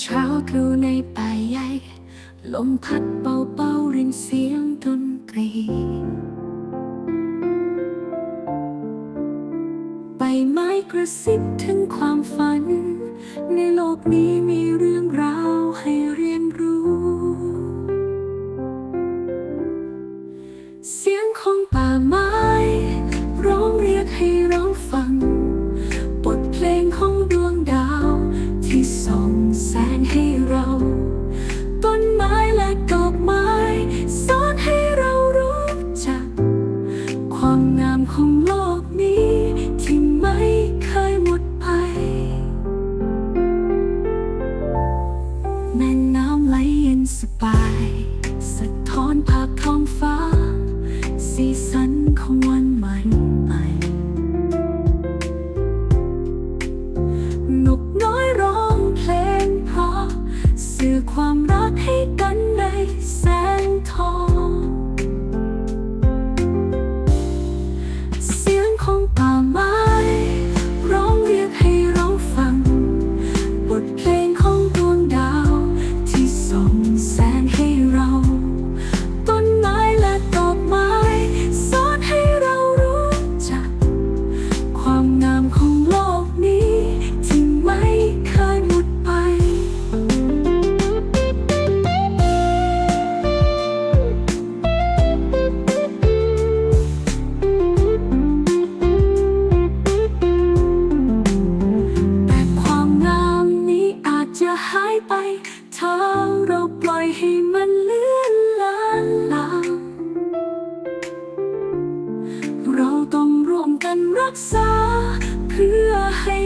เช้าครูในป่าใหญ่ ลมพัดเบาๆรินเสียงดนตรี ใบไม้กระซิบถึงความฝัน ในโลกนี้มีเรื่องราว by. จะหายไป ถ้าเราปล่อยให้มันเลือนลาลาเราต้องร่วมกันรักษา เพื่อให้